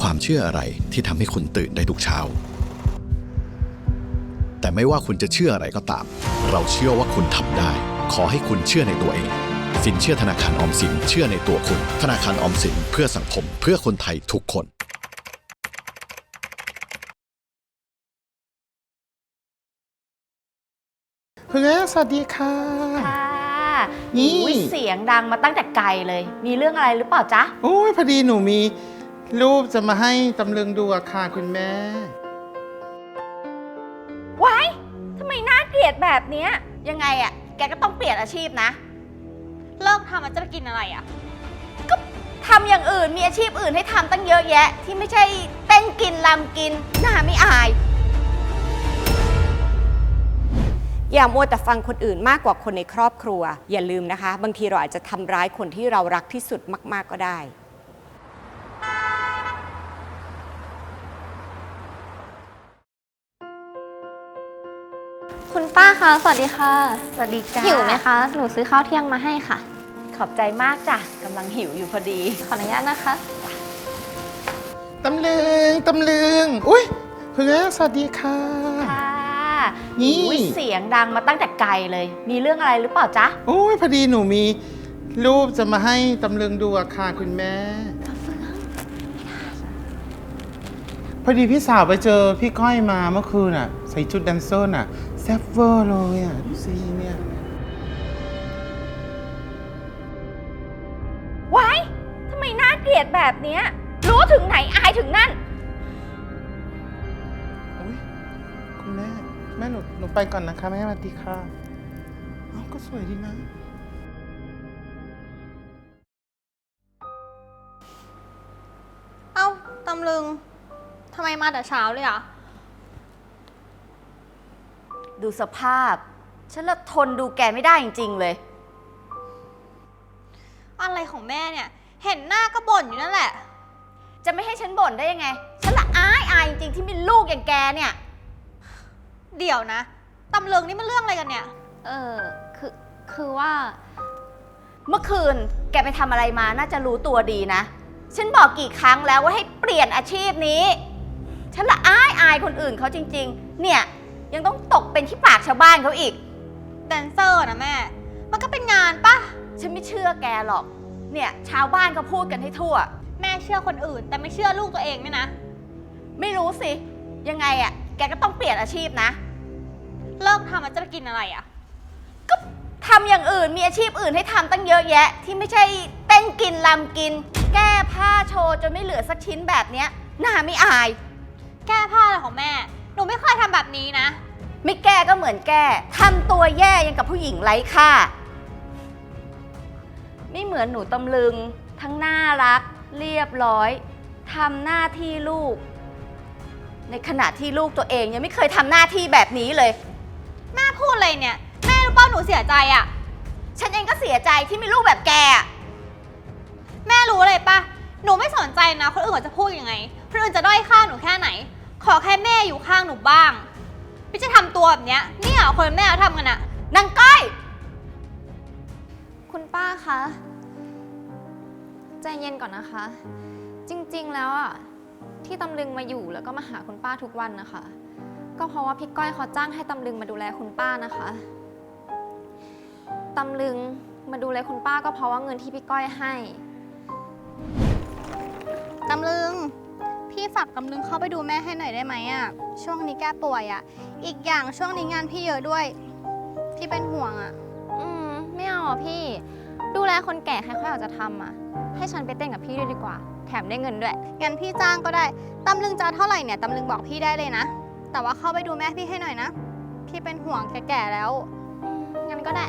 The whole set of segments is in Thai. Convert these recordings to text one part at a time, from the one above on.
ความเชื่ออะไรที่ทำให้คุณตื่นได้ทุกเช้า แต่ไม่ว่าคุณจะเชื่ออะไรก็ตาม เราเชื่อว่าคุณทำได้ ขอให้คุณเชื่อในตัวเอง สินเชื่อธนาคารออมสินเชื่อในตัวคุณ ธนาคารออมสินเพื่อสังคมเพื่อคนไทยทุกคนคุณแม่สวัสดีค่ะ ค่ะนี่ อุ๊ยเสียงดังมาตั้งแต่ไกลเลย มีเรื่องอะไรหรือเปล่าจ๊ะ โอ้ยพอดีหนูมี รูปจะมาให้ตำลึงดูอะค่ะคุณแม่ ว้ายทำไมน่าเกลียดแบบเนี้ยยังไงอะแกก็ต้องเปลี่ยนอาชีพนะ เลิกทำมันจะไปกินอะไรอะทำอย่างอื่นมีอาชีพอื่นให้ทำตั้งเยอะแยะ ที่ไม่ใช่เต้นกินลำกินหน้าไม่อาย อย่ามัวแต่ฟังคนอื่นมากกว่าคนในครอบครัว อย่าลืมนะคะ บางทีเราอาจจะทำร้ายคนที่เรารักที่สุดมาก ๆก็ได้ คุณป้าคะ สวัสดีค่ะ สวัสดีจ้าหิวไหมคะ หนูซื้อข้าวเที่ยงมาให้ค่ะ ขอบใจมากจ้ะกำลังหิวอยู่พอดี ขออนุญาตนะคะ ตำลึง ตำลึง อุ้ยคุณแม่สวัสดีค่ะ ค่ะนี่ อุ๊ยเสียงดังมาตั้งแต่ไกลเลย มีเรื่องอะไรหรือเปล่าจ๊ะ โอ้ยพอดีหนูมีรูปจะมาให้ตำลึงดูอะค่ะคุณแม่ พอดีพี่สาวไปเจอพี่ก้อยมาเมื่อคืนอะใส่ชุดแดนเซอร์น่ะแซ่บเวอร์เลยอะดูสิเนี่ย ว้ายทำไมน่าเกลียดแบบเนี้ย รู้ถึงไหนอายถึงนั่น อุ๊ยคุณแม่ แม่หนูหนูไปก่อนนะคะ แม่สวัสดีค่ะเอ้าก็สวยดีนะ เอ้าตำลึงทำไมมาแต่เช้าเลยอะ ดูสภาพ ฉันละทนดูแกไม่ได้จริง ๆ เลย อะไรของแม่เนี่ย เห็นหน้าก็บ่นอยู่นั่นแหละ จะไม่ให้ฉันบ่นได้ยังไง ฉันละอายอายจริงๆที่มีลูกอย่างแกเนี่ย เดี๋ยวนะตำลึงนี่มันเรื่องอะไรกันเนี่ย เออคือคือว่า เมื่อคืนแกไปทำอะไรมาน่าจะรู้ตัวดีนะ ฉันบอกกี่ครั้งแล้วว่าให้เปลี่ยนอาชีพนี้ ฉันละอายอายคนอื่นเขาจริง ๆ เนี่ย ยังต้องตกเป็นที่ปากชาวบ้านเขาอีก แดนเซอร์นะแม่ มันก็เป็นงานปะฉันไม่เชื่อแกหรอก เนี่ยชาวบ้านเขาพูดกันให้ทั่ว แม่เชื่อคนอื่น แต่ไม่เชื่อลูกตัวเองเนี่ยนะ ไม่รู้สิ ยังไงอะ่ะแกก็ต้องเปลี่ยนอาชีพนะ เลิกทำมันจะไปกินอะไรอะก็ทำอย่างอื่นมีอาชีพอื่นให้ทำตั้งเยอะแยะ ที่ไม่ใช่เต้นกินลำกิน แก้ผ้าโชว์จนไม่เหลือสักชิ้นแบบเนี้ยหน้าไม่อาย แก้ผ้าอะไรของแม่ห นูไม่เคยทำแบบนี้นะ ไม่แก้ก็เหมือนแก้ทำตัวแย่ยังกับผู้หญิงไร้ค่า ไม่เหมือนหนูตำลึง ทั้งน่ารัก เรียบร้อยทำหน้าที่ลูก ในขณะที่ลูกตัวเองยังไม่เคยทำหน้าที่แบบนี้เลย แม่พูดอะไรเนี่ย แม่รู้เป้าหนูเสียใจอะฉันเองก็เสียใจที่มีลูกแบบแกอะแม่รู้อะไรปะหนูไม่สนใจนะ คนอื่นเขาจะพูดยังไง คนอื่นจะด้อยค่าหนูแค่ไหน ขอแค่แม่อยู่ข้างหนูบ้าง ไม่จะทำตัวแบบเนี้ยนี่เหรอคนแม่เขาทำกันอะนางก้อยคุณป้าคะ ใจเย็นก่อนนะคะ จริงๆแล้วอะที่ตำลึงมาอยู่แล้วก็มาหาคุณป้าทุกวันนะคะ ก็เพราะว่าพี่ก้อยเขาจ้างให้ตำลึงมาดูแลคุณป้านะคะตำลึงมาดูแลคุณป้าก็เพราะว่าเงินที่พี่ก้อยให้ ตำลึง พี่ฝากตำลึงเข้าไปดูแม่ให้หน่อยได้ไหมอะช่วงนี้แก้ป่วยอะอีกอย่างช่วงนี้งานพี่เยอะด้วย พี่เป็นห่วงอะอืมไม่เอาอะพี่ ดูแลคนแก่ใครๆอยากจะทำอะ ให้ฉันไปเต้นกับพี่ด้วยดีกว่า แถมได้เงินด้วย งั้นพี่จ้างก็ได้ตำลึงจะเอาเท่าไหร่เนี่ยตำลึงบอกพี่ได้เลยนะ แต่ว่าเข้าไปดูแม่พี่ให้หน่อยนะ พี่เป็นห่วงแก่ๆแล้ว งั้นก็ได้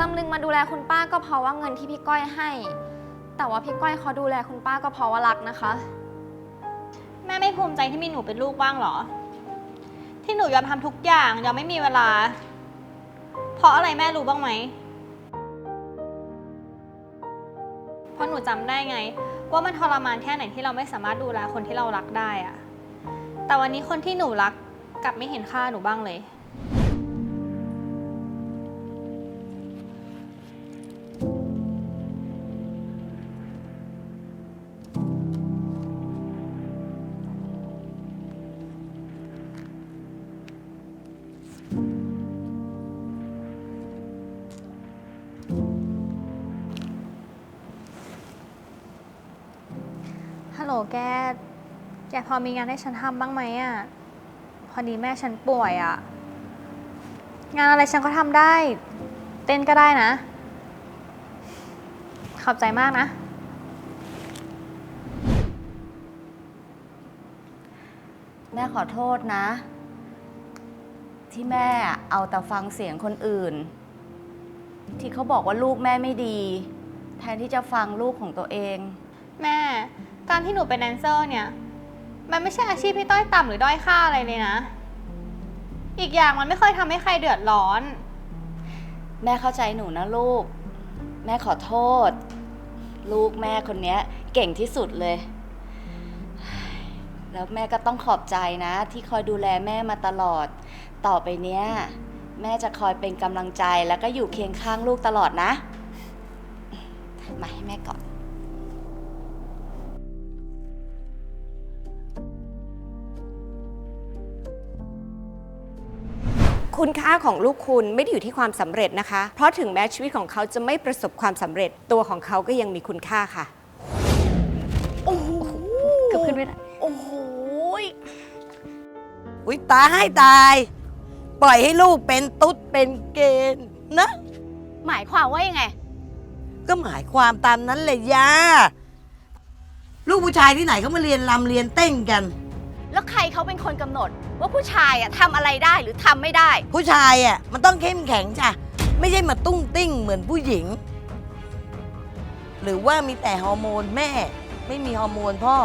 ตำลึงมาดูแลคุณป้าก็เพราะว่าเงินที่พี่ก้อยให้ แต่ว่าพี่ก้อยเขาดูแลคุณป้าก็เพราะว่ารักนะคะ แม่ไม่ภูมิใจที่มีหนูเป็นลูกบ้างเหรอ ที่หนูยอมทำทุกอย่างยอมไม่มีเวลา เพราะอะไรแม่รู้บ้างไหมเพราะหนูจำได้ไง ว่ามันทรมานแค่ไหนที่เราไม่สามารถดูแลคนที่เรารักได้อะแต่วันนี้คนที่หนูรักกลับไม่เห็นค่าหนูบ้างเลย ฮัลโหลแก แกพอมีงานให้ฉันทำบ้างไหมอะพอดีแม่ฉันป่วยอะงานอะไรฉันก็ทำได้ เต้นก็ได้นะ ขอบใจมากนะ แม่ขอโทษนะ ที่แม่เอาแต่ฟังเสียงคนอื่น ที่เขาบอกว่าลูกแม่ไม่ดี แทนที่จะฟังลูกของตัวเอง แม่ การที่หนูเป็นแดนเซอร์เนี่ย มันไม่ใช่อาชีพที่ต้อยต่ำหรือด้อยค่าอะไรเลยนะ อีกอย่างมันไม่เคยทำให้ใครเดือดร้อน แม่เข้าใจหนูนะลูก แม่ขอโทษ ลูกแม่คนเนี้ย เก่งที่สุดเลย แล้วแม่ก็ต้องขอบใจนะ ที่คอยดูแลแม่มาตลอด ต่อไปเนี้ย แม่จะคอยเป็นกำลังใจแล้วก็อยู่เคียงข้างลูกตลอดนะ มาให้แม่ก่อน คุณค่าของลูกคุณไม่ได้อยู่ที่ความสำเร็จนะคะ เพราะถึงแม้ชีวิตของเขาจะไม่ประสบความสำเร็จ ตัวของเขาก็ยังมีคุณค่าค่ะเกือบขึ้นไม่ได้โอ้โหอุ้ยตายให้ตาย ปล่อยให้ลูกเป็นตุ๊ดเป็นเกณฑ์นะ หมายความว่ายังไง ก็หมายความตามนั้นเลยย่าลูกผู้ชายที่ไหนเขามาเรียนรำเรียนเต้นกัน แล้วใครเขาเป็นคนกำหนด ว่าผู้ชายอะทำอะไรได้หรือทำไม่ได้ ผู้ชายอะมันต้องเข้มแข็งจ้ะไม่ใช่มาตุ้งติ้งเหมือนผู้หญิง หรือว่ามีแต่ฮอร์โมนแม่ ไม่มีฮอร์โมนพ่อ